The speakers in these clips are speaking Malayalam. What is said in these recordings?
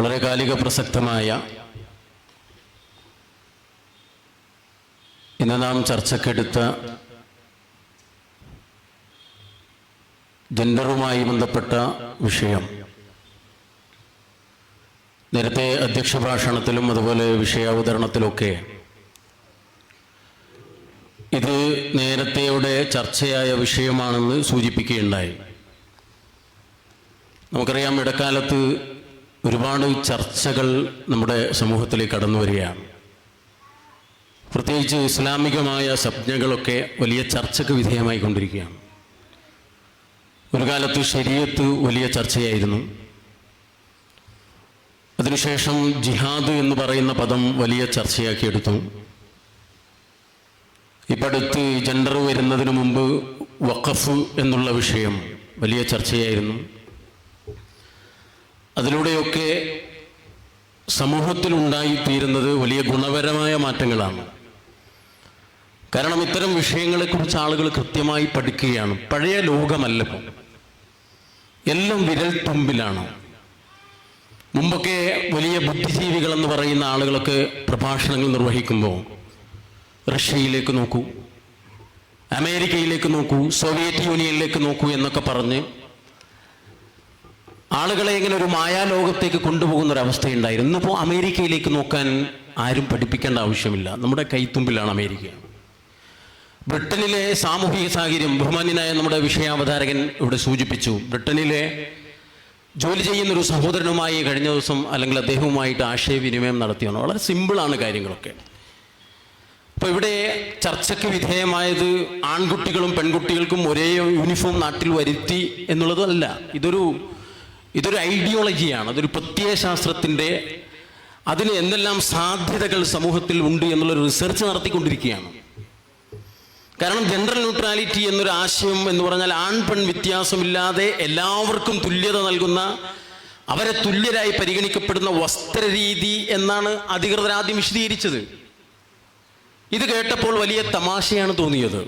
വളരെ കാലിക പ്രസക്തമായ ഇന്ന് നാം ചർച്ചക്കെടുത്ത ജെൻഡറുമായി ബന്ധപ്പെട്ട വിഷയം. നേരത്തെ അധ്യക്ഷ ഭാഷണത്തിലും അതുപോലെ വിഷയാവതരണത്തിലൊക്കെ ഇത് നേരത്തെയുടെ ചർച്ചയായ വിഷയമാണെന്ന് സൂചിപ്പിക്കുകയുണ്ടായി. നമുക്കറിയാം ഇടക്കാലത്ത് ഒരുപാട് ചർച്ചകൾ നമ്മുടെ സമൂഹത്തിലേക്ക് കടന്നു വരികയാണ്. പ്രത്യേകിച്ച് ഇസ്ലാമികമായ സംജ്ഞകളൊക്കെ വലിയ ചർച്ചയ്ക്ക് വിധേയമായി കൊണ്ടിരിക്കുകയാണ്. ഒരു കാലത്ത് ശരീരത്ത് വലിയ ചർച്ചയായിരുന്നു. അതിനുശേഷം ജിഹാദ് എന്ന് പറയുന്ന പദം വലിയ ചർച്ചയാക്കിയെടുത്തു ഇപ്പടുത്ത് ഇപ്പം ജെൻഡർ വരുന്നതിന് മുമ്പ് വഖഫ് എന്നുള്ള വിഷയം വലിയ ചർച്ചയായിരുന്നു. അതിലൂടെയൊക്കെ സമൂഹത്തിലുണ്ടായിത്തീരുന്നത് വലിയ ഗുണപരമായ മാറ്റങ്ങളാണ്. കാരണം ഇത്തരം വിഷയങ്ങളെക്കുറിച്ച് ആളുകൾ കൃത്യമായി പഠിക്കുകയാണ്. പഴയ ലോകമല്ല എല്ലാം വിരൽ തുമ്പിലാണ്. മുമ്പൊക്കെ വലിയ ബുദ്ധിജീവികളെന്ന് പറയുന്ന ആളുകളൊക്കെ പ്രഭാഷണങ്ങൾ നിർവഹിക്കുമ്പോൾ റഷ്യയിലേക്ക് നോക്കൂ അമേരിക്കയിലേക്ക് നോക്കൂ സോവിയറ്റ് യൂണിയനിലേക്ക് നോക്കൂ എന്നൊക്കെ പറഞ്ഞ് ആളുകളെ ഇങ്ങനെ ഒരു മായാലോകത്തേക്ക് കൊണ്ടുപോകുന്ന ഒരു അവസ്ഥയുണ്ടായിരുന്നു ഇന്നിപ്പോൾ അമേരിക്കയിലേക്ക് നോക്കാൻ ആരും പഠിപ്പിക്കേണ്ട ആവശ്യമില്ല. നമ്മുടെ കൈത്തുമ്പിലാണ് അമേരിക്ക. ബ്രിട്ടനിലെ സാമൂഹിക സാഹചര്യം ബഹുമാന്യനായ നമ്മുടെ വിഷയാവതാരകൻ ഇവിടെ സൂചിപ്പിച്ചു. ബ്രിട്ടനിലെ ജോലി ചെയ്യുന്ന ഒരു സഹോദരനുമായി കഴിഞ്ഞ ദിവസം അല്ലെങ്കിൽ അദ്ദേഹവുമായിട്ട് ആശയവിനിമയം നടത്തിയാണ്. വളരെ സിമ്പിളാണ് കാര്യങ്ങളൊക്കെ. അപ്പോൾ ഇവിടെ ചർച്ചയ്ക്ക് വിധേയമായത് ആൺകുട്ടികളും പെൺകുട്ടികൾക്കും ഒരേ യൂണിഫോം നാട്ടിൽ വരുത്തി എന്നുള്ളതല്ല ഇതൊരു ഇതൊരു ഐഡിയോളജിയാണ് അതൊരു പ്രത്യയശാസ്ത്രത്തിന്റെ അതിന് എന്തെല്ലാം സാധ്യതകൾ സമൂഹത്തിൽ ഉണ്ട് എന്നുള്ളൊരു റിസർച്ച് നടത്തിക്കൊണ്ടിരിക്കുകയാണ്. കാരണം ജെൻഡർ ന്യൂട്രാലിറ്റി എന്നൊരു ആശയം എന്ന് പറഞ്ഞാൽ ആൺ പെൺ വ്യത്യാസമില്ലാതെ എല്ലാവർക്കും തുല്യത നൽകുന്ന അവരെ തുല്യരായി പരിഗണിക്കപ്പെടുന്ന വസ്ത്രരീതി എന്നാണ് അധികൃതർ ആദ്യം വിശദീകരിച്ചത്. ഇത് കേട്ടപ്പോൾ വലിയ തമാശയാണ് തോന്നിയത്.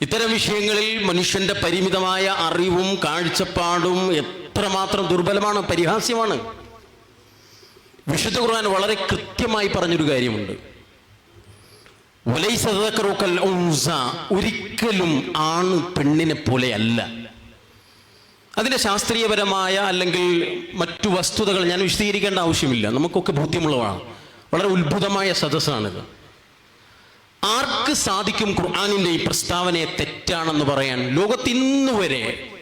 ഇത്തരം വിഷയങ്ങളിൽ മനുഷ്യന്റെ പരിമിതമായ അറിവും കാഴ്ചപ്പാടും എത്രമാത്രം ദുർബലമാണ്? പരിഹാസ്യമാണ്. വിശുദ്ധ ഖുർആൻ വളരെ കൃത്യമായി പറഞ്ഞൊരു കാര്യമുണ്ട്. ഒരിക്കലും ആണ് പെണ്ണിനെ പോലെയല്ല അതിന്റെ ശാസ്ത്രീയപരമായ അല്ലെങ്കിൽ മറ്റു വസ്തുതകൾ ഞാൻ വിശദീകരിക്കേണ്ട ആവശ്യമില്ല. നമുക്കൊക്കെ ബോധ്യമുള്ളതാണ്. വളരെ ഉത്ഭുതമായ സദസ്സാണിത്. ആർക്ക് സാധിക്കും ഖുർആാനിന്റെ ഈ പ്രസ്താവനയെ തെറ്റാണെന്ന് പറയാൻ? ലോകത്ത് ഇന്ന് വരെ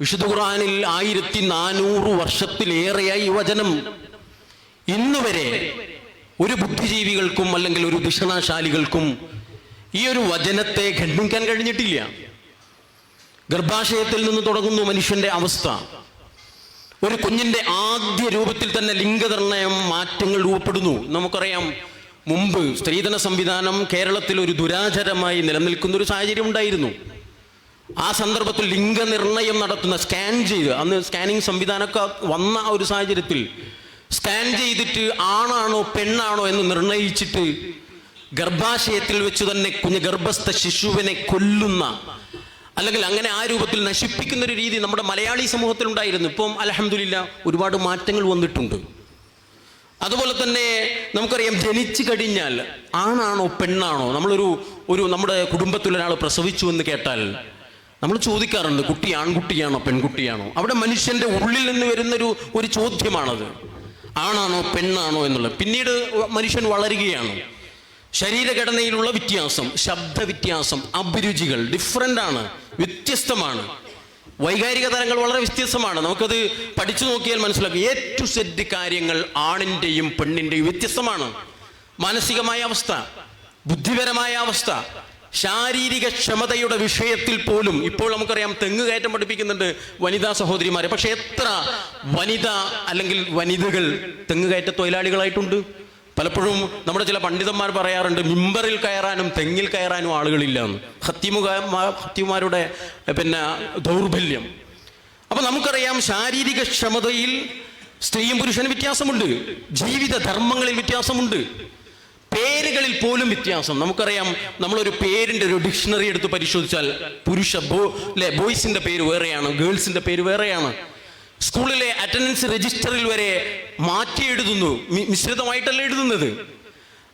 വിശുദ്ധ ഖുറാനിൽ ആയിരത്തി നാനൂറ് വർഷത്തിലേറെയായി വചനം. ഇന്ന് വരെ ഒരു ബുദ്ധിജീവികൾക്കും അല്ലെങ്കിൽ ഒരു ഭീഷണശാലികൾക്കും ഈ ഒരു വചനത്തെ ഖണ്ഡിക്കാൻ കഴിഞ്ഞിട്ടില്ല. ഗർഭാശയത്തിൽ നിന്ന് തുടങ്ങുന്നു മനുഷ്യന്റെ അവസ്ഥ. ഒരു കുഞ്ഞിന്റെ ആദ്യ രൂപത്തിൽ തന്നെ ലിംഗനിർണയം മാറ്റങ്ങൾ രൂപപ്പെടുന്നു. നമുക്കറിയാം മുമ്പ് സ്ത്രീധന സംവിധാനം കേരളത്തിൽ ഒരു ദുരാചരമായി നിലനിൽക്കുന്ന ഒരു സാഹചര്യം ഉണ്ടായിരുന്നു. ആ സന്ദർഭത്തിൽ ലിംഗനിർണയം നടത്തുന്ന സ്കാൻ ചെയ്ത് അന്ന് സ്കാനിങ് സംവിധാനമൊക്കെ വന്ന ഒരു സാഹചര്യത്തിൽ സ്കാൻ ചെയ്തിട്ട് ആണാണോ പെണ്ണാണോ എന്ന് നിർണയിച്ചിട്ട് ഗർഭാശയത്തിൽ വെച്ച് തന്നെ കുഞ്ഞ് ഗർഭസ്ഥ ശിശുവിനെ കൊല്ലുന്ന അല്ലെങ്കിൽ അങ്ങനെ ആ രൂപത്തിൽ നശിപ്പിക്കുന്ന ഒരു രീതി നമ്മുടെ മലയാളി സമൂഹത്തിൽ ഉണ്ടായിരുന്നു ഇപ്പം അലഹമില്ല ഒരുപാട് മാറ്റങ്ങൾ വന്നിട്ടുണ്ട്. അതുപോലെ തന്നെ നമുക്കറിയാം ജനിച്ചു കഴിഞ്ഞാൽ ആണാണോ പെണ്ണാണോ നമ്മളൊരു ഒരു നമ്മുടെ കുടുംബത്തിൽ ഒരാൾ പ്രസവിച്ചു എന്ന് കേട്ടാൽ നമ്മൾ ചോദിക്കാറുണ്ട് കുട്ടി ആൺകുട്ടിയാണോ പെൺകുട്ടിയാണോ? അവിടെ മനുഷ്യന്റെ ഉള്ളിൽ നിന്ന് വരുന്നൊരു ഒരു ചോദ്യമാണത്. ആണാണോ പെണ്ണാണോ എന്നുള്ളത്. പിന്നീട് മനുഷ്യൻ വളരുകയാണ്. ശരീരഘടനയിലുള്ള വ്യത്യാസം ശബ്ദ വ്യത്യാസം അഭിരുചികൾ ഡിഫറന്റ് ആണ് വ്യത്യസ്തമാണ്. വൈകാരിക തലങ്ങൾ വളരെ വ്യത്യസ്തമാണ്. നമുക്കത് പഠിച്ചു നോക്കിയാൽ മനസ്സിലാക്കും. എ ടു സെറ്റ് കാര്യങ്ങൾ ആണിന്റെയും പെണ്ണിന്റെയും വ്യത്യസ്തമാണ്. മാനസികമായ അവസ്ഥ ബുദ്ധിപരമായ അവസ്ഥ ശാരീരിക ക്ഷമതയുടെ വിഷയത്തിൽ പോലും ഇപ്പോൾ നമുക്കറിയാം തെങ്ങ് കയറ്റം പഠിപ്പിക്കുന്നുണ്ട് വനിതാ സഹോദരിമാരെ. പക്ഷെ എത്ര വനിത അല്ലെങ്കിൽ വനിതകൾ തെങ്ങ് കയറ്റ തൊഴിലാളികളായിട്ടുണ്ട്? പലപ്പോഴും നമ്മുടെ ചില പണ്ഡിതന്മാർ പറയാറുണ്ട് മിമ്പറിൽ കയറാനും തെങ്ങിൽ കയറാനും ആളുകളില്ല എന്ന്. ഹത്തിമുഖ പിന്നെ ദൗർബല്യം. അപ്പൊ നമുക്കറിയാം ശാരീരിക ക്ഷമതയിൽ സ്ത്രീയും പുരുഷനും വ്യത്യാസമുണ്ട് ജീവിത ധർമ്മങ്ങളിൽ വ്യത്യാസമുണ്ട്. പേരുകളിൽ പോലും വ്യത്യാസം നമുക്കറിയാം നമ്മളൊരു പേരിന്റെ ഒരു ഡിക്ഷണറി എടുത്ത് പരിശോധിച്ചാൽ പുരുഷ ബോ അല്ലെ ബോയ്സിന്റെ പേര് വേറെയാണ് ഗേൾസിന്റെ പേര് വേറെയാണ് സ്കൂളിലെ അറ്റൻഡ് അറ്റൻഡൻസ് രജിസ്റ്ററിൽ വരെ മാറ്റി എഴുതുന്നു മിശ്രിതമായിട്ടല്ല എഴുതുന്നത്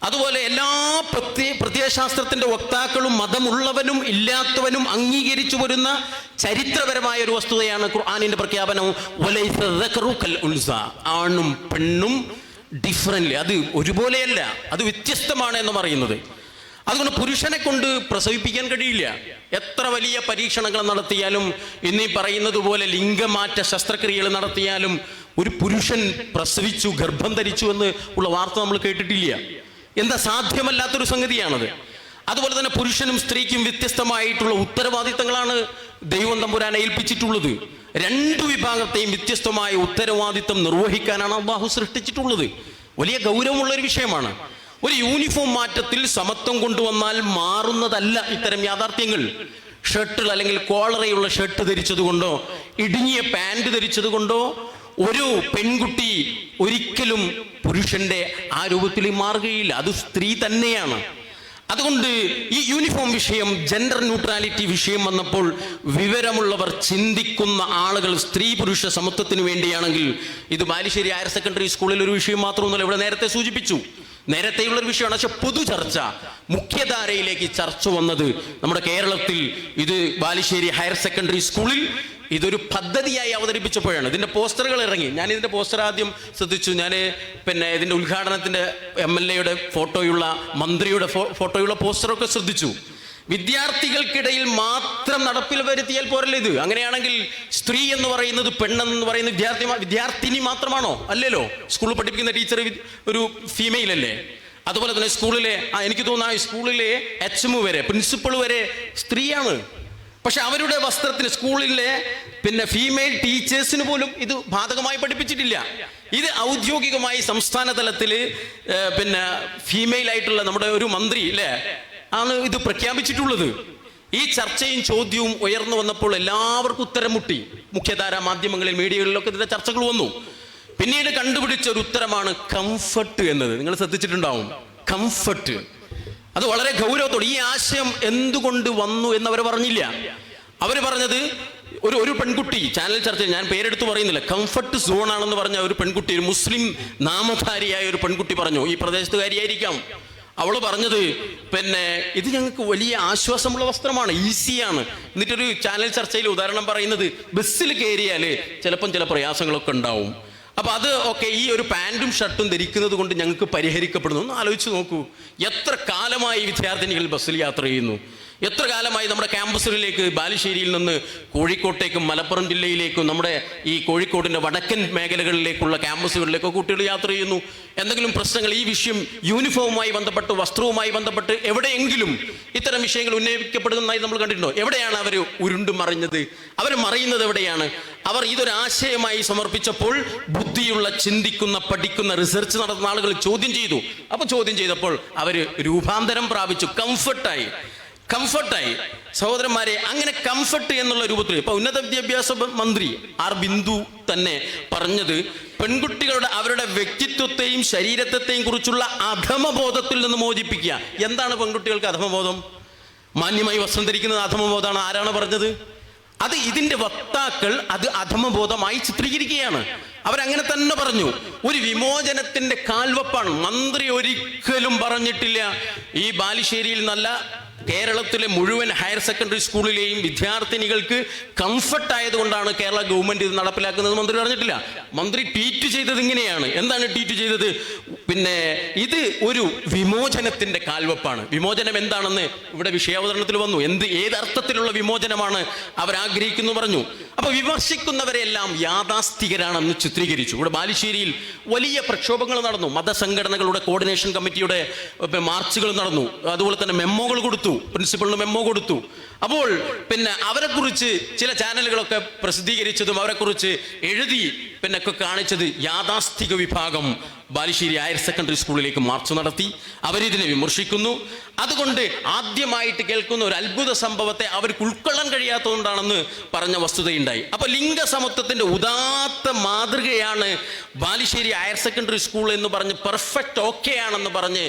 അതുപോലെ എല്ലാ പ്രത്യ പ്രത്യയശാസ്ത്രത്തിന്റെ വക്താക്കളും മതമുള്ളവനും ഇല്ലാത്തവനും അംഗീകരിച്ചു വരുന്ന ചരിത്രപരമായ ഒരു വസ്തുതയാണ് ഖുർആാനിന്റെ പ്രഖ്യാപനം. ആണും പെണ്ണും ഡിഫറന്റ് അത് ഒരുപോലെയല്ല. അത് വ്യത്യസ്തമാണ് എന്ന് പറയുന്നത്. അതുകൊണ്ട് പുരുഷനെ കൊണ്ട് പ്രസവിപ്പിക്കാൻ കഴിയില്ല. എത്ര വലിയ പരീക്ഷണങ്ങൾ നടത്തിയാലും ഇന്നീ പറയുന്നത് പോലെ ലിംഗമാറ്റ ശസ്ത്രക്രിയകൾ നടത്തിയാലും ഒരു പുരുഷൻ പ്രസവിച്ചു ഗർഭം ധരിച്ചു എന്ന് ഉള്ള വാർത്ത നമ്മൾ കേട്ടിട്ടില്ല. എന്താ സാധ്യമല്ലാത്തൊരു സംഗതിയാണത്. അതുപോലെ തന്നെ പുരുഷനും സ്ത്രീക്കും വ്യത്യസ്തമായിട്ടുള്ള ഉത്തരവാദിത്തങ്ങളാണ് ദൈവം തമ്പുരാനെ ഏൽപ്പിച്ചിട്ടുള്ളത്. രണ്ടു വിഭാഗത്തെയും വ്യത്യസ്തമായ ഉത്തരവാദിത്തം നിർവഹിക്കാനാണ് അള്ളാഹു സൃഷ്ടിച്ചിട്ടുള്ളത്. വലിയ ഗൗരവമുള്ള ഒരു വിഷയമാണ്. ഒരു യൂണിഫോം മാറ്റത്തിൽ സമത്വം കൊണ്ടുവന്നാൽ മാറുന്നതല്ല ഇത്തരം യാഥാർത്ഥ്യങ്ങൾ. ഷർട്ടിൽ അല്ലെങ്കിൽ കോളറയുള്ള ഷർട്ട് ധരിച്ചത് കൊണ്ടോ ഇടുങ്ങിയ പാന്റ് ധരിച്ചത് കൊണ്ടോ ഒരു പെൺകുട്ടി ഒരിക്കലും പുരുഷന്റെ ആ രൂപത്തിൽ മാറുകയില്ല. അത് സ്ത്രീ തന്നെയാണ്. അതുകൊണ്ട് ഈ യൂണിഫോം വിഷയം ജെൻഡർ ന്യൂട്രാലിറ്റി വിഷയം വന്നപ്പോൾ വിവരമുള്ളവർ ചിന്തിക്കുന്ന ആളുകൾ സ്ത്രീ പുരുഷ സമത്വത്തിന് വേണ്ടിയാണെങ്കിൽ ഇത് ബാലുശ്ശേരി ഹയർ സെക്കൻഡറി സ്കൂളിൽ ഒരു വിഷയം മാത്രമൊന്നുമല്ല ഇവിടെ നേരത്തെ സൂചിപ്പിച്ചു. നേരത്തെയുള്ള ഒരു വിഷയമാണ്. പക്ഷെ പൊതു ചർച്ച മുഖ്യധാരയിലേക്ക് ചർച്ച വന്നത് നമ്മുടെ കേരളത്തിൽ ഇത് ബാലുശ്ശേരി ഹയർ സെക്കൻഡറി സ്കൂളിൽ ഇതൊരു പദ്ധതിയായി അവതരിപ്പിച്ചപ്പോഴാണ്. ഇതിന്റെ പോസ്റ്ററുകൾ ഇറങ്ങി. ഞാൻ ഇതിന്റെ പോസ്റ്റർ ആദ്യം ശ്രദ്ധിച്ചു. ഞാൻ പിന്നെ ഇതിന്റെ ഉദ്ഘാടനത്തിന്റെ എം എൽ എയുടെ ഫോട്ടോയുള്ള മന്ത്രിയുടെ ഫോട്ടോയുള്ള പോസ്റ്ററൊക്കെ ശ്രദ്ധിച്ചു. വിദ്യാർത്ഥികൾക്കിടയിൽ മാത്രം നടപ്പിൽ വരുത്തിയാൽ പോരല്ലേ ഇത്. അങ്ങനെയാണെങ്കിൽ സ്ത്രീ എന്ന് പറയുന്നത് പെണ്ണെന്ന് പറയുന്ന വിദ്യാർത്ഥി വിദ്യാർത്ഥിനി മാത്രമാണോ? അല്ലല്ലോ. സ്കൂളിൽ പഠിപ്പിക്കുന്ന ടീച്ചർ ഒരു ഫീമെയിൽ അല്ലേ അതുപോലെ തന്നെ സ്കൂളിലെ എനിക്ക് തോന്നുന്നു സ്കൂളിലെ എച്ച് എം വരെ പ്രിൻസിപ്പൾ വരെ സ്ത്രീയാണ്. പക്ഷെ അവരുടെ വസ്ത്രത്തിന് സ്കൂളിലെ പിന്നെ ഫീമെയിൽ ടീച്ചേഴ്സിന് പോലും ഇത് ബാധകമായി പഠിപ്പിച്ചിട്ടില്ല. ഇത് ഔദ്യോഗികമായി സംസ്ഥാന തലത്തിൽ പിന്നെ ഫീമെയിൽ ആയിട്ടുള്ള നമ്മുടെ ഒരു മന്ത്രി അല്ലേ ആണ് ഇത് പ്രഖ്യാപിച്ചിട്ടുള്ളത്. ഈ ചർച്ചയും ചോദ്യവും ഉയർന്നു വന്നപ്പോൾ എല്ലാവർക്കും ഉത്തരം മുട്ടി. മുഖ്യധാര മാധ്യമങ്ങളിൽ മീഡിയകളിലൊക്കെ ഇതിന്റെ ചർച്ചകൾ വന്നു. പിന്നീട് കണ്ടുപിടിച്ച ഒരു ഉത്തരമാണ് കംഫർട്ട് എന്നത്. നിങ്ങൾ ശ്രദ്ധിച്ചിട്ടുണ്ടാവും. കംഫർട്ട് അത് വളരെ ഗൗരവത്തോടെ ഈ ആശയം എന്തുകൊണ്ട് വന്നു എന്ന് അവർ പറഞ്ഞില്ല. അവർ പറഞ്ഞത് ഒരു ഒരു പെൺകുട്ടി ചാനൽ ചർച്ച ഞാൻ പേരെടുത്ത് പറയുന്നില്ല. കംഫർട്ട് സോൺ ആണെന്ന് പറഞ്ഞ ഒരു പെൺകുട്ടി ഒരു മുസ്ലിം നാമധാരിയായ ഒരു പെൺകുട്ടി പറഞ്ഞു. ഈ പ്രദേശത്തുകാരിയായിരിക്കാം. അവൾ പറഞ്ഞത് പിന്നെ ഇത് ഞങ്ങൾക്ക് വലിയ ആശ്വാസമുള്ള വസ്ത്രമാണ് ഈസിയാണ്. എന്നിട്ടൊരു ചാനൽ ചർച്ചയിൽ ഉദാഹരണം പറയുന്നത് ബസ്സിൽ കയറിയാൽ ചിലപ്പം ചില പ്രയാസങ്ങളൊക്കെ ഉണ്ടാവും. അപ്പൊ അത് ഒക്കെ ഈ ഒരു പാന്റും ഷർട്ടും ധരിക്കുന്നത് കൊണ്ട് ഞങ്ങൾക്ക് പരിഹരിക്കപ്പെടുന്നു. ഒന്ന് ആലോചിച്ച് നോക്കൂ എത്ര കാലമായി വിദ്യാർത്ഥിനികൾ ബസ്സിൽ യാത്ര ചെയ്യുന്നു. എത്ര കാലമായി നമ്മുടെ ക്യാമ്പസുകളിലേക്ക് ബാലുശ്ശേരിയിൽ നിന്ന് കോഴിക്കോട്ടേക്കും മലപ്പുറം ജില്ലയിലേക്കും നമ്മുടെ ഈ കോഴിക്കോടിന്റെ വടക്കൻ മേഖലകളിലേക്കുള്ള ക്യാമ്പസുകളിലേക്കോ കുട്ടികൾ യാത്ര ചെയ്യുന്നു. എന്തെങ്കിലും പ്രശ്നങ്ങൾ ഈ വിഷയം യൂണിഫോമുമായി ബന്ധപ്പെട്ട് വസ്ത്രവുമായി ബന്ധപ്പെട്ട് എവിടെയെങ്കിലും ഇത്തരം വിഷയങ്ങൾ ഉന്നയിക്കപ്പെടുന്നതായി നമ്മൾ കണ്ടിട്ടുണ്ടോ? എവിടെയാണ് അവർ ഉരുണ്ടു മറിഞ്ഞത്? അവർ മറിയുന്നത് എവിടെയാണ്? അവർ ഇതൊരു ആശയമായി സമർപ്പിച്ചപ്പോൾ ബുദ്ധിയുള്ള ചിന്തിക്കുന്ന പഠിക്കുന്ന റിസർച്ച് നടത്തുന്ന ആളുകൾ ചോദ്യം ചെയ്തു. അപ്പോൾ ചോദ്യം ചെയ്തപ്പോൾ അവർ രൂപാന്തരം പ്രാപിച്ചു കംഫർട്ടായി കംഫർട്ടായി. സഹോദരന്മാരെ അങ്ങനെ കംഫർട്ട് എന്നുള്ള രൂപത്തിൽ ഇപ്പൊ ഉന്നത വിദ്യാഭ്യാസ മന്ത്രി ആർ ബിന്ദു തന്നെ പറഞ്ഞത് പെൺകുട്ടികളുടെ അവരുടെ വ്യക്തിത്വത്തെയും ശരീരത്വത്തെയും കുറിച്ചുള്ള അധമബോധത്തിൽ നിന്ന് മോചിപ്പിക്കുക. എന്താണ് പെൺകുട്ടികൾക്ക് അധമബോധം? മാന്യമായി വസ്ത്രം ധരിക്കുന്നത് അധമബോധമാണ്. ആരാണ് പറഞ്ഞത്? അത് ഇതിന്റെ വക്താക്കൾ അത് അധമബോധമായി ചിത്രീകരിക്കുകയാണ്. അവരങ്ങനെ തന്നെ പറഞ്ഞു. ഒരു വിമോചനത്തിന്റെ കാൽവപ്പാണ്. മന്ത്രി ഒരിക്കലും പറഞ്ഞിട്ടില്ല. ഈ ബാലുശ്ശേരിയിൽ നല്ല കേരളത്തിലെ മുഴുവൻ ഹയർ സെക്കൻഡറി സ്കൂളിലെയും വിദ്യാർത്ഥിനികൾക്ക് കംഫർട്ട് ആയതുകൊണ്ടാണ് കേരള ഗവൺമെന്റ് ഇത് നടപ്പിലാക്കുന്നത് മന്ത്രി പറഞ്ഞിട്ടില്ല. മന്ത്രി ട്വീറ്റ് ചെയ്തത് ഇങ്ങനെയാണ്. എന്താണ് ട്വീറ്റ് ചെയ്തത്? പിന്നെ ഇത് ഒരു വിമോചനത്തിന്റെ കാൽവപ്പാണ്. വിമോചനം എന്താണെന്ന് ഇവിടെ വിഷയാവതരണത്തിൽ വന്നു. എന്ത് ഏതർത്ഥത്തിലുള്ള വിമോചനമാണ് അവർ ആഗ്രഹിക്കുന്നു പറഞ്ഞു. അപ്പൊ വിമർശിക്കുന്നവരെല്ലാം യാഥാസ്ഥികരാണെന്ന് ചിത്രീകരിച്ചു. ഇവിടെ ബാലുശ്ശേരിയിൽ വലിയ പ്രക്ഷോഭങ്ങൾ നടന്നു. മതസംഘടനകളുടെ കോർഡിനേഷൻ കമ്മിറ്റിയുടെ മാർച്ചുകൾ നടന്നു. അതുപോലെ തന്നെ മെമ്മോകൾ കൊടുത്തു. പ്രിൻസിപ്പളിന് മെമ്മോ കൊടുത്തു. അപ്പോൾ പിന്നെ അവരെക്കുറിച്ച് ചില ചാനലുകളൊക്കെ പ്രസിദ്ധീകരിച്ചതും അവരെക്കുറിച്ച് എഴുതി പിന്നെ ഒക്കെ കാണിച്ചത് യാഥാസ്ഥിക വിഭാഗം ബാലുശ്ശേരി ഹയർ സെക്കൻഡറി സ്കൂളിലേക്ക് മാർച്ച് നടത്തി. അവരിതിനെ വിമർശിക്കുന്നു. അതുകൊണ്ട് ആദ്യമായിട്ട് കേൾക്കുന്ന ഒരു അത്ഭുത സംഭവത്തെ അവർക്ക് ഉൾക്കൊള്ളാൻ കഴിയാത്തതുകൊണ്ടാണെന്ന് പറഞ്ഞ വസ്തുതയുണ്ടായി. അപ്പൊ ലിംഗസമത്വത്തിന്റെ ഉദാത്ത മാതൃകയാണ് ബാലുശ്ശേരി ഹയർ സെക്കൻഡറി സ്കൂൾ എന്ന് പറഞ്ഞ് പെർഫെക്റ്റ് ഓക്കെ ആണെന്ന് പറഞ്ഞ്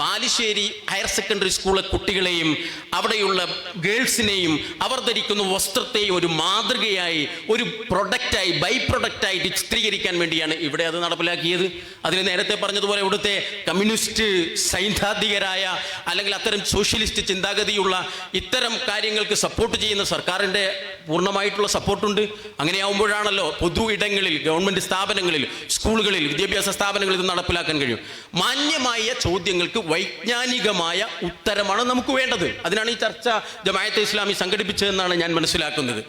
ബാലുശ്ശേരി ഹയർ സെക്കൻഡറി സ്കൂളിലെ കുട്ടികളെയും അവിടെയുള്ള ഗേൾസിനെയും അവർ ധരിക്കുന്ന വസ്ത്രത്തെയും ഒരു മാതൃകയായി ഒരു പ്രൊഡക്റ്റായി ബൈ പ്രൊഡക്റ്റായിട്ട് ചിത്രീകരിക്കാൻ വേണ്ടിയാണ് ഇവിടെ അത് നടപ്പിലാക്കിയത്. അതിൽ നേരത്തെ പറഞ്ഞതുപോലെ ഇവിടുത്തെ കമ്മ്യൂണിസ്റ്റ് സൈദ്ധാന്തികരായ അല്ലെങ്കിൽ അത്തരം സോഷ്യലിസ്റ്റ് ചിന്താഗതിയുള്ള ഇത്തരം കാര്യങ്ങൾക്ക് സപ്പോർട്ട് ചെയ്യുന്ന സർക്കാരിന്റെ പൂർണമായിട്ടുള്ള സപ്പോർട്ടുണ്ട് അങ്ങനെയാവുമ്പോഴാണല്ലോ പൊതു ഇടങ്ങളിൽ ഗവൺമെന്റ് സ്ഥാപനങ്ങളിൽ സ്കൂളുകളിൽ വിദ്യാഭ്യാസ സ്ഥാപനങ്ങളിൽ ഇത് നടപ്പിലാക്കാൻ കഴിയും. മാന്യമായ ചോദ്യങ്ങൾക്ക് വൈജ്ഞാനികമായ ഉത്തരമാണ് നമുക്ക് വേണ്ടത്. അതിനാണ് ഈ ചർച്ച ജമായത്തെ ഇസ്ലാമി സംഘടിപ്പിച്ചതെന്നാണ് ഞാൻ മനസ്സിലാക്കുന്നത്.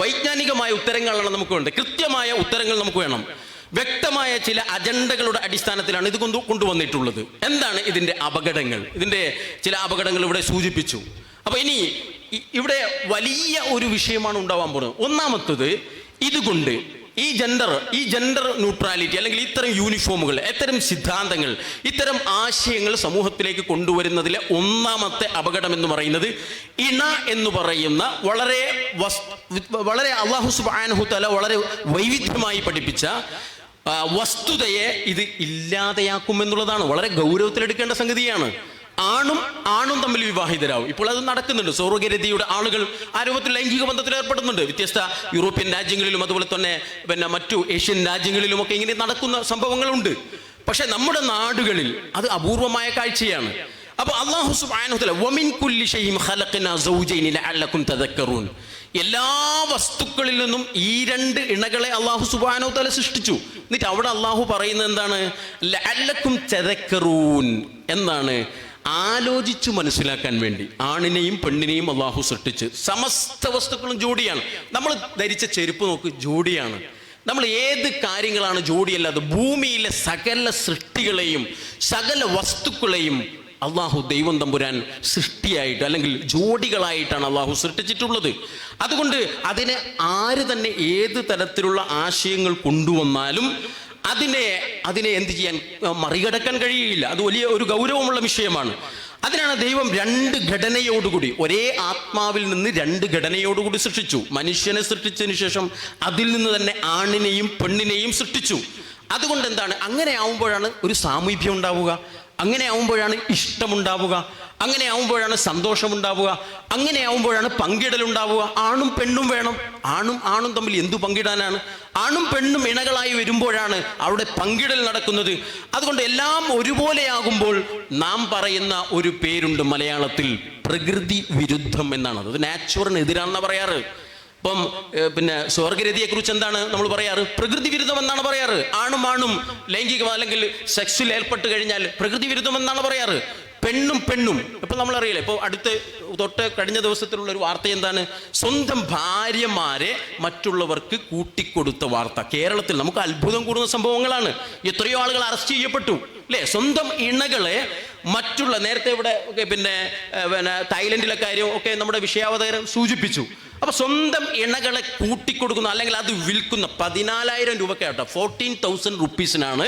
വൈജ്ഞാനികമായ ഉത്തരങ്ങളാണ് നമുക്ക് വേണ്ടത് കൃത്യമായ ഉത്തരങ്ങൾ നമുക്ക് വേണം. വ്യക്തമായ ചില അജണ്ടകളുടെ അടിസ്ഥാനത്തിലാണ് ഇത് കൊണ്ടു കൊണ്ടുവന്നിട്ടുള്ളത്. എന്താണ് ഇതിന്റെ അപകടങ്ങൾ? ഇതിന്റെ ചില അപകടങ്ങൾ ഇവിടെ സൂചിപ്പിച്ചു. അപ്പോൾ ഇനി ഇവിടെ വലിയ ഒരു വിഷയമാണ് ഉണ്ടാവാൻ പോകുന്നത്. ഒന്നാമത്തത് ഇതുകൊണ്ട് ഈ ജെൻഡർ ഈ ജെൻഡർ ന്യൂട്രാലിറ്റി അല്ലെങ്കിൽ ഇത്തരം യൂണിഫോമുകൾ ഇത്തരം സിദ്ധാന്തങ്ങൾ ഇത്തരം ആശയങ്ങൾ സമൂഹത്തിലേക്ക് കൊണ്ടുവരുന്നതിലെ ഒന്നാമത്തെ അപകടം എന്ന് പറയുന്നത് ഇണ എന്ന് പറയുന്ന വളരെ വസ് വളരെ അള്ളാഹു സുബാനഹു വളരെ വൈവിധ്യമായി പഠിപ്പിച്ച വസ്തുതയെ ഇത് ഇല്ലാതെയാക്കുമെന്നുള്ളതാണ് വളരെ ഗൗരവത്തിലെടുക്കേണ്ട സംഗതിയാണ്. ആണും ആണും തമ്മിൽ വിവാഹിതരാവും. ഇപ്പോൾ അത് നടക്കുന്നുണ്ട്. സൗരഗരതിയുടെ ആളുകൾ ആ രൂപത്തിൽ ലൈംഗിക ബന്ധത്തിൽ ഏർപ്പെടുന്നുണ്ട്. വ്യത്യസ്ത യൂറോപ്യൻ രാജ്യങ്ങളിലും അതുപോലെ തന്നെ പിന്നെ മറ്റു ഏഷ്യൻ രാജ്യങ്ങളിലും ഒക്കെ ഇങ്ങനെ നടക്കുന്ന സംഭവങ്ങളുണ്ട്. പക്ഷെ നമ്മുടെ നാടുകളിൽ അത് അപൂർവമായ കാഴ്ചയാണ്. അപ്പൊ അള്ളാഹു സുബ്ഹാനഹു വതആല വമിൻ കുല്ലി ഷൈഇൻ ഖലഖനാ സൗജൈനി ലഅല്ലക്കും തദക്കറൂൻ. എല്ലാ വസ്തുക്കളിൽ നിന്നും ഈ രണ്ട് ഇണകളെ അള്ളാഹു വതആല സൃഷ്ടിച്ചു. എന്നിട്ട് അവിടെ അള്ളാഹു പറയുന്നത് എന്താണ്? ലഅല്ലക്കും തദക്കറൂൻ എന്നാണ് ആലോചിച്ചു മനസ്സിലാക്കാൻ വേണ്ടി. ആണിനെയും പെണ്ണിനെയും അള്ളാഹു സൃഷ്ടിച്ച്. സമസ്ത വസ്തുക്കളും ജോഡിയാണ്. നമ്മൾ ധരിച്ച ചെരുപ്പ് നോക്ക് ജോഡിയാണ്. നമ്മൾ ഏത് കാര്യങ്ങളാണ് ജോഡിയല്ലാതെ ഭൂമിയിലെ സകല സൃഷ്ടികളെയും സകല വസ്തുക്കളെയും അള്ളാഹു ദൈവം തമ്പുരാൻ സൃഷ്ടിയായിട്ട് അല്ലെങ്കിൽ ജോഡികളായിട്ടാണ് അള്ളാഹു സൃഷ്ടിച്ചിട്ടുള്ളത്. അതുകൊണ്ട് അതിനെ ആര് തന്നെ ഏത് തരത്തിലുള്ള ആശയങ്ങൾ കൊണ്ടുവന്നാലും അതിനെ അതിനെ എന്ത് ചെയ്യാൻ മറികടക്കാൻ കഴിയുകയില്ല അത് വലിയ ഒരു ഗൗരവമുള്ള വിഷയമാണ്. അതിനാണ് ദൈവം രണ്ട് ഘടനയോടുകൂടി ഒരേ ആത്മാവിൽ നിന്ന് രണ്ട് ഘടനയോടുകൂടി സൃഷ്ടിച്ചു. മനുഷ്യനെ സൃഷ്ടിച്ചതിന് ശേഷം അതിൽ നിന്ന് തന്നെ ആണിനെയും പെണ്ണിനെയും സൃഷ്ടിച്ചു. അതുകൊണ്ട് എന്താണ് അങ്ങനെ ആവുമ്പോഴാണ് ഒരു സാമീപ്യം ഉണ്ടാവുക. അങ്ങനെ ആവുമ്പോഴാണ് ഇഷ്ടമുണ്ടാവുക അങ്ങനെ ആവുമ്പോഴാണ് സന്തോഷമുണ്ടാവുക അങ്ങനെ ആവുമ്പോഴാണ് പങ്കിടലുണ്ടാവുക. ആണും പെണ്ണും വേണം. ആണും ആണും തമ്മിൽ എന്തു പങ്കിടാനാണ്? ആണും പെണ്ണും ഇണകളായി വരുമ്പോഴാണ് അവിടെ പങ്കിടൽ നടക്കുന്നത്. അതുകൊണ്ട് എല്ലാം ഒരുപോലെയാകുമ്പോൾ നാം പറയുന്ന ഒരു പേരുണ്ട് മലയാളത്തിൽ പ്രകൃതി വിരുദ്ധം എന്നാണ്. അത് നാച്ചുറിന് എതിരാണെന്നാണ് പറയാറ്. ഇപ്പം പിന്നെ സ്വർഗരതിയെ കുറിച്ച് എന്താണ് നമ്മൾ പറയാറ്? പ്രകൃതി വിരുദ്ധം എന്നാണ് പറയാറ്. ആണും ആണും ലൈംഗികം അല്ലെങ്കിൽ സെക്സിൽ ഏർപ്പെട്ട് കഴിഞ്ഞാൽ പ്രകൃതി വിരുദ്ധം എന്നാണ് പറയാറ്. പെണ്ണും പെണ്ണും. ഇപ്പൊ നമ്മൾ അറിയില്ല ഇപ്പോൾ അടുത്ത് തൊട്ട് കഴിഞ്ഞ ദിവസത്തിലുള്ള ഒരു വാർത്ത എന്താണ് സ്വന്തം ഭാര്യമാരെ മറ്റുള്ളവർക്ക് കൂട്ടിക്കൊടുത്ത വാർത്ത. കേരളത്തിൽ നമുക്ക് അത്ഭുതം കൂടുന്ന സംഭവങ്ങളാണ്. എത്രയോ ആളുകൾ അറസ്റ്റ് ചെയ്യപ്പെട്ടു. അല്ലേ? സ്വന്തം ഇണകളെ മറ്റുള്ള നേരത്തെ ഇവിടെ പിന്നെ പിന്നെ തായ്ലൻഡിലെ കാര്യം ഒക്കെ നമ്മുടെ വിഷയാവതകരം സൂചിപ്പിച്ചു. അപ്പൊ സ്വന്തം ഇണകളെ കൂട്ടിക്കൊടുക്കുന്ന അല്ലെങ്കിൽ അത് വിൽക്കുന്ന പതിനാലായിരം രൂപക്കാട്ടോ. കേട്ടോ ഫോർട്ടീൻ തൗസൻഡ് റുപ്പീസിനാണ്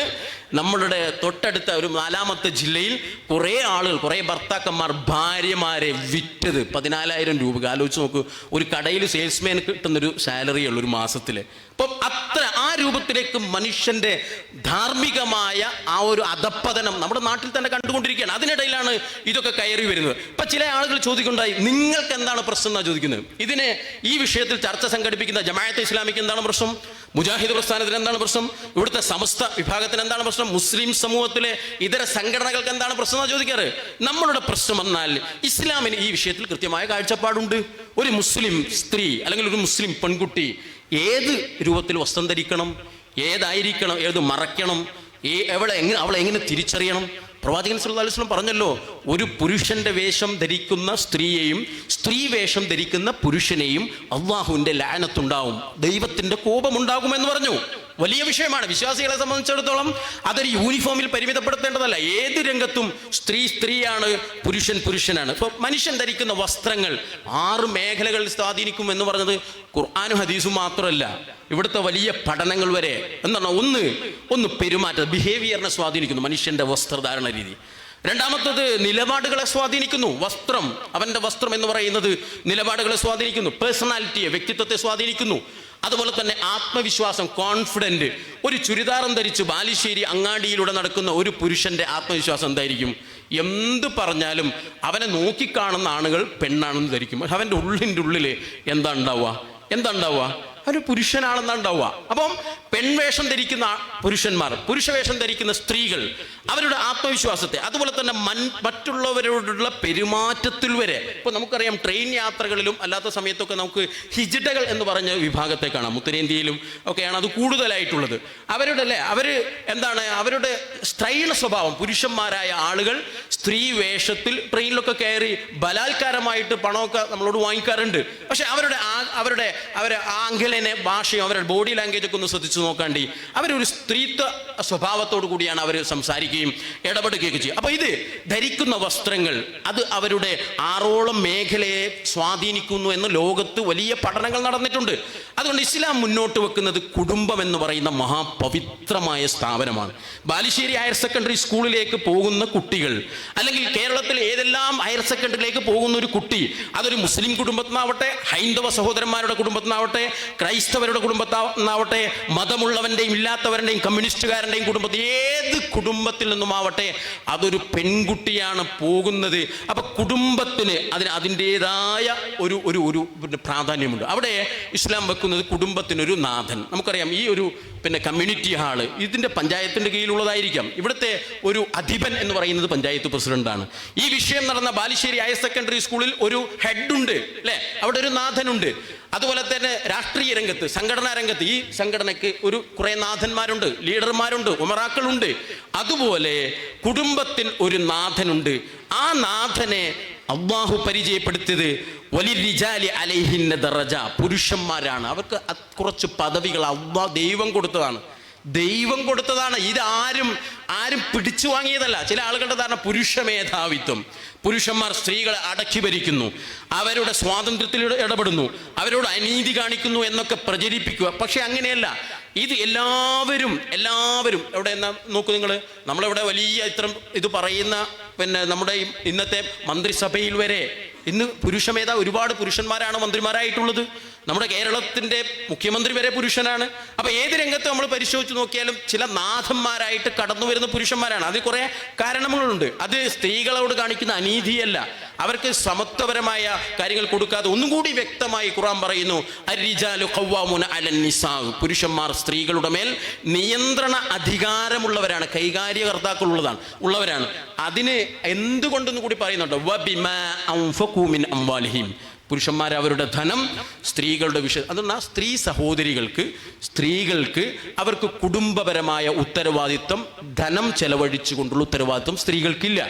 നമ്മളുടെ തൊട്ടടുത്ത ഒരു നാലാമത്തെ ജില്ലയിൽ കുറേ ആളുകൾ കുറേ ഭർത്താക്കന്മാർ ഭാര്യമാരെ വിറ്റത് പതിനാലായിരം രൂപ ആലോചിച്ച് നോക്കൂ ഒരു കടയിൽ സെയിൽസ്മാൻ കിട്ടുന്നൊരു സാലറി ഉള്ള ഒരു മാസത്തിൽ അപ്പം അത്ര ആ രൂപത്തിലേക്ക് മനുഷ്യന്റെ ധാർമ്മികമായ ആ ഒരു അധപ്പതനം നമ്മുടെ നാട്ടിൽ തന്നെ കണ്ടുകൊണ്ടിരിക്കുകയാണ്. അതിനിടയിലാണ് ഇതൊക്കെ കയറി വരുന്നത്. ഇപ്പൊ ചില ആളുകൾ ചോദിക്കുന്നുണ്ടായി നിങ്ങൾക്ക് എന്താണ് പ്രശ്നം? എന്നാണ് ചോദിക്കുന്നത്. ഇതിനെ ഈ വിഷയത്തിൽ ചർച്ച സംഘടിപ്പിക്കുന്ന ജമാഅത്തെ ഇസ്ലാമിക്ക് എന്താണ് പ്രശ്നം? മുജാഹിദ് പ്രസ്ഥാനത്തിന് എന്താണ് പ്രശ്നം? ഇവിടുത്തെ സമസ്ത വിഭാഗത്തിന് എന്താണ് പ്രശ്നം? മുസ്ലിം സമൂഹത്തിലെ ഇതര സംഘടനകൾക്ക് എന്താണ് പ്രശ്നം എന്നാ ചോദിക്കാറ്? നമ്മളുടെ പ്രശ്നം എന്നാൽ ഇസ്ലാമിന് ഈ വിഷയത്തിൽ കൃത്യമായ കാഴ്ചപ്പാടുണ്ട്. ഒരു മുസ്ലിം സ്ത്രീ അല്ലെങ്കിൽ ഒരു മുസ്ലിം പെൺകുട്ടി ഏത് രൂപത്തിൽ വസ്ത്രം ധരിക്കണം? ഏതായിരിക്കണം? ഏത് മറയ്ക്കണം? ഏ എവിടെ എങ്ങനെ അവളെ എങ്ങനെ തിരിച്ചറിയണം? പ്രവാചകൻ സല്ലല്ലാഹു അലൈഹി വസല്ലം പറഞ്ഞല്ലോ ഒരു പുരുഷന്റെ വേഷം ധരിക്കുന്ന സ്ത്രീയെയും സ്ത്രീ വേഷം ധരിക്കുന്ന പുരുഷനെയും അള്ളാഹുവിന്റെ ലാനത്തുണ്ടാവും. ദൈവത്തിന്റെ കോപമുണ്ടാകുമെന്ന് പറഞ്ഞു. വലിയ വിഷയമാണ്. വിശ്വാസികളെ സംബന്ധിച്ചിടത്തോളം അതൊരു യൂണിഫോമിൽ പരിമിതപ്പെടുത്തേണ്ടതല്ല. ഏത് രംഗത്തും സ്ത്രീ സ്ത്രീയാണ് പുരുഷൻ പുരുഷനാണ്. ഇപ്പോൾ മനുഷ്യൻ ധരിക്കുന്ന വസ്ത്രങ്ങൾ ആറ് മേഖലകളിൽ സ്വാധീനിക്കും എന്ന് പറഞ്ഞത് ഖുർആാനും ഹദീസും മാത്രമല്ല. ഇവിടുത്തെ വലിയ പഠനങ്ങൾ വരെ എന്താണ് ഒന്ന് ഒന്ന് പെരുമാറ്റം ബിഹേവിയറിനെ സ്വാധീനിക്കുന്നു മനുഷ്യന്റെ വസ്ത്രധാരണ രീതി. രണ്ടാമത്തത് നിലപാടുകളെ സ്വാധീനിക്കുന്നു വസ്ത്രം അവന്റെ വസ്ത്രം എന്ന് പറയുന്നത് നിലപാടുകളെ സ്വാധീനിക്കുന്നു പേഴ്സണാലിറ്റിയെ വ്യക്തിത്വത്തെ സ്വാധീനിക്കുന്നു. അതുപോലെ തന്നെ ആത്മവിശ്വാസം കോൺഫിഡന്റ് ഒരു ചുരിദാറം ധരിച്ച് ബാലുശ്ശേരി അങ്ങാടിയിലൂടെ നടക്കുന്ന ഒരു പുരുഷന്റെ ആത്മവിശ്വാസം എന്തായിരിക്കും? എന്ത് പറഞ്ഞാലും അവനെ നോക്കിക്കാണുന്ന ആണുകൾ പെണ്ണാണെന്ന് ധരിക്കും. അവന്റെ ഉള്ളിന്റെ ഉള്ളിൽ എന്താ ഉണ്ടാവുക? എന്താ ഉണ്ടാവുക? ഒരു പുരുഷനാണെന്നാണ് ഉണ്ടാവുക അപ്പം പെൺവേഷം ധരിക്കുന്ന പുരുഷന്മാർ പുരുഷവേഷം ധരിക്കുന്ന സ്ത്രീകൾ അവരുടെ ആത്മവിശ്വാസത്തെ അതുപോലെ തന്നെ മൻ മറ്റുള്ളവരോടുള്ള പെരുമാറ്റത്തിൽ വരെ. ഇപ്പൊ നമുക്കറിയാം ട്രെയിൻ യാത്രകളിലും അല്ലാത്ത സമയത്തൊക്കെ നമുക്ക് ഹിജിഡകൾ എന്ന് പറഞ്ഞ വിഭാഗത്തെ കാണാം. ഉത്തരേന്ത്യയിലും ഒക്കെയാണ് അത് കൂടുതലായിട്ടുള്ളത്. അവരുടെ അല്ലേ അവർ എന്താണ് അവരുടെ സ്ത്രൈണ സ്വഭാവം പുരുഷന്മാരായ ആളുകൾ സ്ത്രീ വേഷത്തിൽ ട്രെയിനിലൊക്കെ കയറി ബലാത്കാരമായിട്ട് പണമൊക്കെ നമ്മളോട് വാങ്ങിക്കാറുണ്ട്. പക്ഷെ അവരുടെ അവരുടെ ആ- അവരുടെ ആംഗലേനെ ഭാഷയും അവരുടെ ബോഡി ലാംഗ്വേജ് ഒക്കെ ഒന്ന് ശ്രദ്ധിച്ചു നോക്കാണ്ടി അവരൊരു സ്ത്രീത്വ സ്വഭാവത്തോടു കൂടിയാണ് അവർ സംസാരിക്കുകയും ഇടപെടുകയൊക്കെ ചെയ്യും. അപ്പോൾ ഇത് ധരിക്കുന്ന വസ്ത്രങ്ങൾ അത് അവരുടെ ആറോളം മേഖലയെ സ്വാധീനിക്കുന്നു എന്ന് ലോകത്ത് വലിയ പഠനങ്ങൾ നടന്നിട്ടുണ്ട്. അതുകൊണ്ട് ഇസ്ലാം മുന്നോട്ട് വെക്കുന്നത് കുടുംബം എന്ന് പറയുന്ന മഹാപവിത്രമായ സ്ഥാപനമാണ്. ബാലുശ്ശേരി ഹയർ സെക്കൻഡറി സ്കൂളിലേക്ക് പോകുന്ന കുട്ടികൾ അല്ലെങ്കിൽ കേരളത്തിൽ ഏതെല്ലാം ഹയർ സെക്കൻഡറിയിലേക്ക് പോകുന്ന ഒരു കുട്ടി അതൊരു മുസ്ലിം കുടുംബത്തിനാവട്ടെ ഹൈന്ദവ സഹോദരന്മാരുടെ കുടുംബത്തിനാവട്ടെ ക്രൈസ്തവരുടെ കുടുംബത്താവട്ടെ മതമുള്ളവന്റെയും ഇല്ലാത്തവരുടെയും കമ്മ്യൂണിസ്റ്റുകാരന്റെയും കുടുംബത്തിൽ ഏത് കുടുംബത്തിൽ നിന്നുമാവട്ടെ അതൊരു പെൺകുട്ടിയാണ് പോകുന്നത്. അപ്പൊ കുടുംബത്തിന് അതിന് അതിന്റെതായ ഒരു ഒരു ഒരു പ്രാധാന്യമുണ്ട്. അവിടെ ഇസ്ലാം വെക്കുന്നത് കുടുംബത്തിനൊരു നാഥൻ. നമുക്കറിയാം ഈ ഒരു പിന്നെ കമ്മ്യൂണിറ്റി ഹാൾ ഇതിന്റെ പഞ്ചായത്തിന്റെ കീഴിലുള്ളതായിരിക്കാം. ഇവിടുത്തെ ഒരു അധിപൻ എന്ന് പറയുന്നത് പഞ്ചായത്ത് പ്രസിഡന്റാണ്. ഈ വിഷയം നടന്ന ബാലുശ്ശേരി ഹയർ സെക്കൻഡറി സ്കൂളിൽ ഒരു ഹെഡ് ഉണ്ട് അല്ലെ? അവിടെ ഒരു നാഥനുണ്ട്. അതുപോലെ തന്നെ രാഷ്ട്രീയ രംഗത്ത് സംഘടനാ രംഗത്ത് ഈ സംഘടനയ്ക്ക് ഒരു കുറെ നാഥന്മാരുണ്ട് ലീഡർമാരുണ്ട് ഉമറാക്കളുണ്ട്. അതുപോലെ കുടുംബത്തിൽ ഒരു നാഥനുണ്ട്. ആ നാഥനെ അള്ളാഹു പരിചയപ്പെടുത്തിയത് വലിരിജാലി അലൈഹിന്ന ദറജ പുരുഷന്മാരാണ്. അവർക്ക് കുറച്ച് പദവികൾ അള്ളാഹ് ദൈവം കൊടുത്തതാണ്. ദൈവം കൊടുത്തതാണ്. ഇതാരും ആരും പിടിച്ചു വാങ്ങിയതല്ല. ചില ആളുകളുടെ ധാരണ പുരുഷ മേധാവിത്വം. പുരുഷന്മാർ സ്ത്രീകളെ അടക്കി ഭരിക്കുന്നു. അവരുടെ സ്വാതന്ത്ര്യത്തിൽ ഇട- ഇടപെടുന്നു. അവരോട് അനീതി കാണിക്കുന്നു എന്നൊക്കെ പ്രചരിപ്പിക്കുക. പക്ഷെ അങ്ങനെയല്ല. ഇത് എല്ലാവരും എല്ലാവരും എവിടെ എന്നാ നോക്കൂ നിങ്ങൾ നമ്മളിവിടെ വലിയ ഇത്തരം ഇത് പറയുന്ന പിന്നെ നമ്മുടെ ഇന്നത്തെ മന്ത്രിസഭയിൽ വരെ ഇന്ന് പുരുഷമേധ ഒരുപാട് പുരുഷന്മാരാണ് മന്ത്രിമാരായിട്ടുള്ളത്. നമ്മുടെ കേരളത്തിന്റെ മുഖ്യമന്ത്രി വരെ പുരുഷനാണ്. അപ്പോൾ ഏത് രംഗത്ത് നമ്മൾ പരിശോധിച്ച് നോക്കിയാലും ചില നാഥന്മാരായിട്ട് കടന്നു വരുന്ന പുരുഷന്മാരാണ്. അതിൽ കുറേ കാരണങ്ങളുണ്ട്. അത് സ്ത്രീകളോട് കാണിക്കുന്ന അനീതിയല്ല. അവർക്ക് സമത്വപരമായ കാര്യങ്ങൾ കൊടുക്കാതെ ഒന്നും കൂടി വ്യക്തമായി ഖുറാൻ പറയുന്നു അരിജാലു ഖവ്വാമുന അലൻ പുരുഷന്മാർ സ്ത്രീകളുടെ മേൽ നിയന്ത്രണ അധികാരമുള്ളവരാണ് കൈകാര്യകർത്താക്കൾ ഉള്ളതാണ് ഉള്ളവരാണ്. അതിന് എന്തുകൊണ്ടെന്ന് കൂടി പറയുന്നുണ്ട്? പുരുഷന്മാർ അവരുടെ ധനം സ്ത്രീകളുടെ വിഷയം അതുകൊണ്ട് ആ സ്ത്രീ സഹോദരികൾക്ക് സ്ത്രീകൾക്ക് അവർക്ക് കുടുംബപരമായ ഉത്തരവാദിത്വം ധനം ചെലവഴിച്ചു കൊണ്ടുള്ള ഉത്തരവാദിത്വം സ്ത്രീകൾക്കില്ല.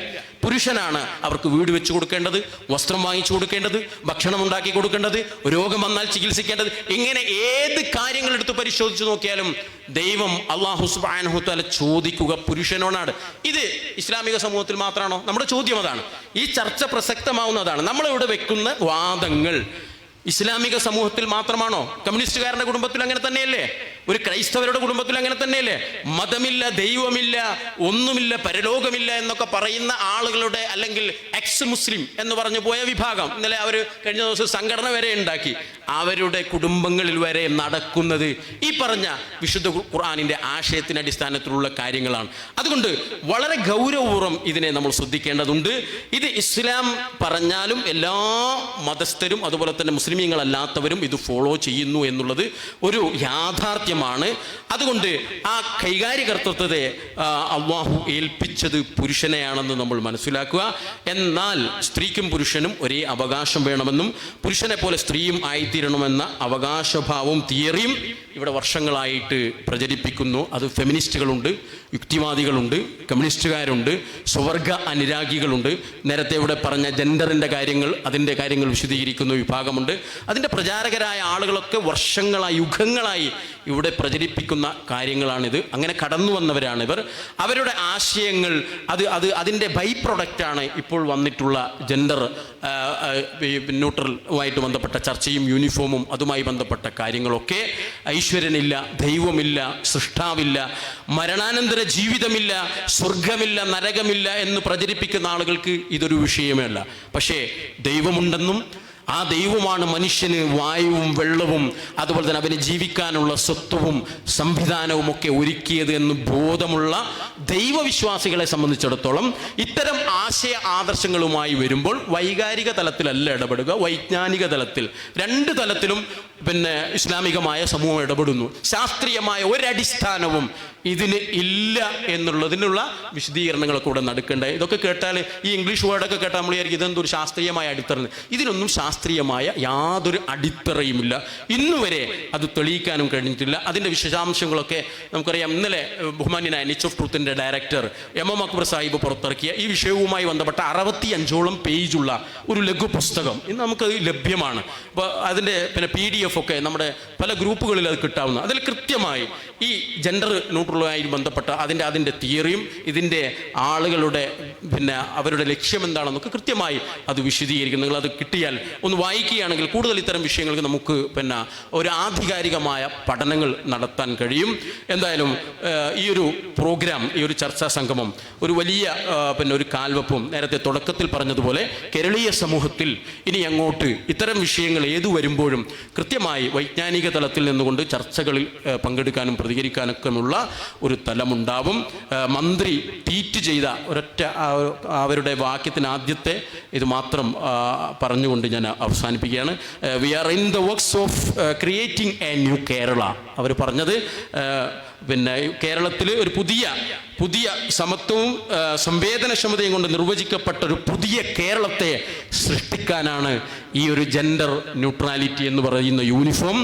പുരുഷനാണ് അവർക്ക് വീട് വെച്ചു കൊടുക്കേണ്ടത് വസ്ത്രം വാങ്ങിച്ചു കൊടുക്കേണ്ടത് ഭക്ഷണം ഉണ്ടാക്കി കൊടുക്കേണ്ടത് രോഗം വന്നാൽ ചികിത്സിക്കേണ്ടത് ഇങ്ങനെ ഏത് കാര്യങ്ങൾ എടുത്ത് പരിശോധിച്ച് നോക്കിയാലും ദൈവം അള്ളാഹു സുബാനഹുത്താല ചോദിക്കുക പുരുഷനോടാണ്. ഇത് ഇസ്ലാമിക സമൂഹത്തിൽ മാത്രമാണോ നമ്മുടെ ചോദ്യം അതാണ്. ഈ ചർച്ച പ്രസക്തമാവുന്നതാണ്. നമ്മളിവിടെ വെക്കുന്ന വാദങ്ങൾ ഇസ്ലാമിക സമൂഹത്തിൽ മാത്രമാണോ? കമ്മ്യൂണിസ്റ്റുകാരുടെ കുടുംബത്തിൽ അങ്ങനെ തന്നെയല്ലേ? ഒരു ക്രൈസ്തവരുടെ കുടുംബത്തിൽ അങ്ങനെ തന്നെയല്ലേ? മതമില്ല ദൈവമില്ല ഒന്നുമില്ല പരലോകമില്ല എന്നൊക്കെ പറയുന്ന ആളുകളുടെ അല്ലെങ്കിൽ എക്സ് മുസ്ലിം എന്ന് പറഞ്ഞു പോയ വിഭാഗം. ഇന്നലെ അവർ കഴിഞ്ഞ ദിവസം സംഘടന വരെ ഉണ്ടാക്കി. അവരുടെ കുടുംബങ്ങളിൽ വരെ നടക്കുന്നത് ഈ പറഞ്ഞ വിശുദ്ധ ഖുർആാനിന്റെ ആശയത്തിന്റെ അടിസ്ഥാനത്തിലുള്ള കാര്യങ്ങളാണ്. അതുകൊണ്ട് വളരെ ഗൗരവപൂർവം ഇതിനെ നമ്മൾ ശ്രദ്ധിക്കേണ്ടതുണ്ട്. ഇത് ഇസ്ലാം പറഞ്ഞാലും എല്ലാ മതസ്ഥരും അതുപോലെ തന്നെ മുസ്ലിമീങ്ങളല്ലാത്തവരും ഇത് ഫോളോ ചെയ്യുന്നു എന്നുള്ളത് ഒരു യാഥാർത്ഥ്യമാണ്. അതുകൊണ്ട് ആ കൈകാര്യകർത്തൃത്വത്തെ അള്ളാഹു ഏൽപ്പിച്ചത് പുരുഷനെയാണെന്ന് നമ്മൾ മനസ്സിലാക്കുക. എന്നാൽ സ്ത്രീക്കും പുരുഷനും ഒരേ അവകാശം വേണമെന്നും പുരുഷനെ പോലെ സ്ത്രീയും ആയിത്തീരണമെന്ന അവകാശഭാവവും തിയറിയും ഇവിടെ വർഷങ്ങളായിട്ട് പ്രചരിപ്പിക്കുന്നു. അത് ഫെമിനിസ്റ്റുകളുണ്ട് യുക്തിവാദികളുണ്ട് കമ്മ്യൂണിസ്റ്റുകാരുണ്ട് സ്വർഗ അനുരാഗികളുണ്ട്. നേരത്തെ ഇവിടെ പറഞ്ഞ ജെൻഡറിന്റെ കാര്യങ്ങൾ അതിന്റെ കാര്യങ്ങൾ വിശദീകരിക്കുന്ന വിഭാഗമുണ്ട്. അതിന്റെ പ്രചാരകരായ ആളുകളൊക്കെ വർഷങ്ങളായി യുഗങ്ങളായി ഇവിടെ പ്രചരിപ്പിക്കുന്ന കാര്യങ്ങളാണിത്. അങ്ങനെ കടന്നു വന്നവരാണിവർ. അവരുടെ ആശയങ്ങൾ അത് അത് അതിന്റെ ബൈ പ്രൊഡക്റ്റാണ് ഇപ്പോൾ വന്നിട്ടുള്ള ജെൻഡർ ന്യൂട്രലുമായിട്ട് ബന്ധപ്പെട്ട ചർച്ചയും യൂണിഫോമും അതുമായി ബന്ധപ്പെട്ട കാര്യങ്ങളൊക്കെ. ഐശ്വര്യനില്ല ദൈവമില്ല സൃഷ്ടാവില്ല മരണാനന്തര ജീവിതമില്ല സ്വർഗമില്ല നരകമില്ല എന്ന് പ്രചരിപ്പിക്കുന്ന ആളുകൾക്ക് ഇതൊരു വിഷയമേ അല്ല. പക്ഷേ ദൈവമുണ്ടെന്നും ആ ദൈവമാണ് മനുഷ്യന് വായുവും വെള്ളവും അതുപോലെ തന്നെ അവന് ജീവിക്കാനുള്ള സ്വത്വവും സംവിധാനവും ഒക്കെ ഒരുക്കിയത് എന്ന് ബോധമുള്ള ദൈവവിശ്വാസികളെ സംബന്ധിച്ചിടത്തോളം ഇത്തരം ആശയ ആദർശങ്ങളുമായി വരുമ്പോൾ വൈകാരിക തലത്തിലല്ല ഇടപെടുക വൈജ്ഞാനിക തലത്തിൽ. രണ്ട് തലത്തിലും പിന്നെ ഇസ്ലാമികമായ സമൂഹം ഇടപെടുന്നു. ശാസ്ത്രീയമായ ഒരടിസ്ഥാനവും ഇതിന് ഇല്ല എന്നുള്ളതിനുള്ള വിശദീകരണങ്ങളൊക്കെ ഇവിടെ നടക്കേണ്ട ഇതൊക്കെ കേട്ടാൽ ഈ ഇംഗ്ലീഷ് വേർഡൊക്കെ കേട്ടാൽ നമ്മൾ വിചാരിക്കും ഇതെന്തൊരു ശാസ്ത്രീയമായ അടിത്തറ ഇതിനൊന്നും ശാസ്ത്രീയമായ യാതൊരു അടിത്തറയുമില്ല. ഇന്നുവരെ അത് തെളിയിക്കാനും കഴിഞ്ഞിട്ടില്ല. അതിന്റെ വിശദാംശങ്ങളൊക്കെ നമുക്കറിയാം. ഇന്നലെ ബഹുമാന്യനായ niche of ട്രൂത്തിന്റെ director M M Akbar Sahib പുറത്തിറക്കിയ ഈ വിഷയവുമായി ബന്ധപ്പെട്ട അറുപത്തി അഞ്ചോളം പേജുള്ള ഒരു ലഘു പുസ്തകം ഇന്ന് നമുക്ക് ലഭ്യമാണ്. അപ്പോൾ അതിന്റെ പിന്നെ പി ഡി എഫ് ഒക്കെ നമ്മുടെ പല ഗ്രൂപ്പുകളിൽ അത് കിട്ടാവുന്ന അതിൽ കൃത്യമായി ഈ ജെൻഡർ ന്യൂട്രലുമായി ബന്ധപ്പെട്ട അതിന്റെ അതിന്റെ തിയറിയും ഇതിന്റെ ആളുകളുടെ പിന്നെ അവരുടെ ലക്ഷ്യം എന്താണെന്നൊക്കെ കൃത്യമായി അത് വിശദീകരിക്കും. നിങ്ങൾ അത് കിട്ടിയാൽ ഒന്ന് വായിക്കുകയാണെങ്കിൽ കൂടുതൽ ഇത്തരം വിഷയങ്ങൾക്ക് നമുക്ക് പിന്നെ ഒരു ആധികാരികമായ പഠനങ്ങൾ നടത്താൻ കഴിയും. എന്തായാലും ഈ ഒരു പ്രോഗ്രാം ഈ ഒരു ചർച്ചാ സംഗമം ഒരു വലിയ പിന്നെ ഒരു കാൽവപ്പും നേരത്തെ തുടക്കത്തിൽ പറഞ്ഞതുപോലെ കേരളീയ സമൂഹത്തിൽ ഇനി അങ്ങോട്ട് ഇത്തരം വിഷയങ്ങൾ ഏതു വരുമ്പോഴും കൃത്യമായി വൈജ്ഞാനിക തലത്തിൽ നിന്നുകൊണ്ട് ചർച്ചകളിൽ പങ്കെടുക്കാനും പ്രതികരിക്കാനൊക്കെയുള്ള ഒരു തലമുണ്ടാവും. മന്ത്രി ട്വീറ്റ് ചെയ്ത ഒരൊറ്റ അവരുടെ വാക്യത്തിന് ആദ്യത്തെ ഇത് മാത്രം പറഞ്ഞുകൊണ്ട് ഞാൻ അവസാനിപ്പിക്കുകയാണ്. We are in the works of creating a new Kerala അവർ പറഞ്ഞത് പിന്നെ കേരളത്തിൽ ഒരു പുതിയ പുതിയ സമത്വവും സംവേദനക്ഷമതയും കൊണ്ട് നിർവചിക്കപ്പെട്ട ഒരു പുതിയ കേരളത്തെ സൃഷ്ടിക്കാനാണ് ഈ ഒരു ജെൻഡർ ന്യൂട്രാലിറ്റി എന്ന് പറയുന്ന യൂണിഫോം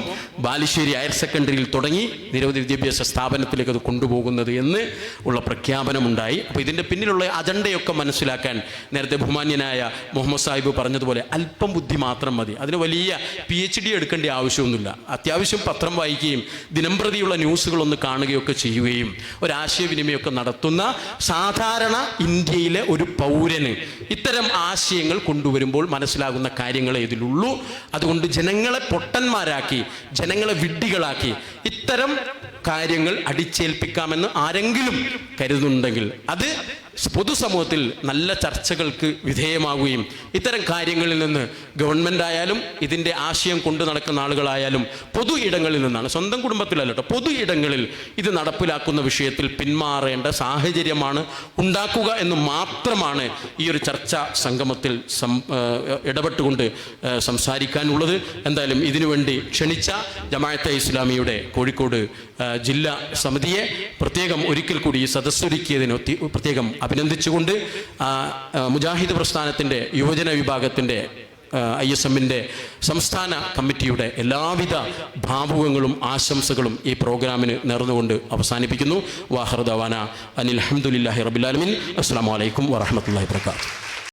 ബാലുശ്ശേരി ഹയർ സെക്കൻഡറിയിൽ തുടങ്ങി നിരവധി വിദ്യാഭ്യാസ സ്ഥാപനത്തിലേക്ക് അത് കൊണ്ടുപോകുന്നത് എന്ന് ഉള്ള പ്രഖ്യാപനമുണ്ടായി. അപ്പോൾ ഇതിന്റെ പിന്നിലുള്ള അജണ്ടയൊക്കെ മനസ്സിലാക്കാൻ നേരത്തെ ബഹുമാന്യനായ മുഹമ്മദ് സാഹിബ് പറഞ്ഞതുപോലെ അല്പം ബുദ്ധി മാത്രം മതി. അതിന് വലിയ പി എച്ച് ഡി എടുക്കേണ്ട ആവശ്യമൊന്നുമില്ല. അത്യാവശ്യം പത്രം വായിക്കുകയും ദിനംപ്രതിയുള്ള ന്യൂസുകളൊന്ന് കാണുകയൊക്കെ ചെയ്യുകയും ഒരാശയവിനിമയമൊക്കെ നടത്തുന്ന സാധാരണ ഇന്ത്യയിലെ ഒരു പൗരന് ഇത്തരം ആശയങ്ങൾ കൊണ്ടുവരുമ്പോൾ മനസ്സിലാകുന്ന കാര്യങ്ങളെ ഇതിലുള്ളൂ. അതുകൊണ്ട് ജനങ്ങളെ പൊട്ടന്മാരാക്കി ജനങ്ങളെ വിഡ്ഢികളാക്കി ഇത്തരം കാര്യങ്ങൾ അടിച്ചേൽപ്പിക്കാമെന്ന് ആരെങ്കിലും കരുതുന്നുണ്ടെങ്കിൽ അത് പൊതുസമൂഹത്തിൽ നല്ല ചർച്ചകൾക്ക് വിധേയമാവുകയും ഇത്തരം കാര്യങ്ങളിൽ നിന്ന് ഗവൺമെന്റ് ആയാലും ഇതിന്റെ ആശയം കൊണ്ടു നടക്കുന്ന ആളുകളായാലും പൊതു ഇടങ്ങളിൽ നിന്നാണ് സ്വന്തം കുടുംബത്തിലല്ല കേട്ടോ പൊതു ഇടങ്ങളിൽ ഇത് നടപ്പിലാക്കുന്ന വിഷയത്തിൽ പിന്മാറേണ്ട സാഹചര്യമാണ് ഉണ്ടാക്കുക എന്ന് മാത്രമാണ് ഈ ഒരു ചർച്ചാ സംഗമത്തിൽ സം ഇടപെട്ടുകൊണ്ട് സംസാരിക്കാനുള്ളത്. എന്തായാലും ഇതിനുവേണ്ടി ക്ഷണിച്ച ജമാഅത്തെ ഇസ്ലാമിയുടെ കോഴിക്കോട് ജില്ലാ സമിതിയെ പ്രത്യേകം ഒരിക്കൽ കൂടി ഈ പ്രത്യേകം അഭിനന്ദിച്ചുകൊണ്ട് മുജാഹിദ് പ്രസ്ഥാനത്തിന്റെ യുവജന വിഭാഗത്തിന്റെ ഐ എസ് എമ്മിന്റെ സംസ്ഥാന കമ്മിറ്റിയുടെ എല്ലാവിധ ഭാവുകങ്ങളും ആശംസകളും ഈ പ്രോഗ്രാമിന് നേർന്നുകൊണ്ട് അവസാനിപ്പിക്കുന്നു. വാഹർദവാന അനിൽ അഹമ്മദില്ലാഹി റബിലാലമിൻ അസ്സാം വലൈക്കും വാഹമത്തല്ലാ വാത്തു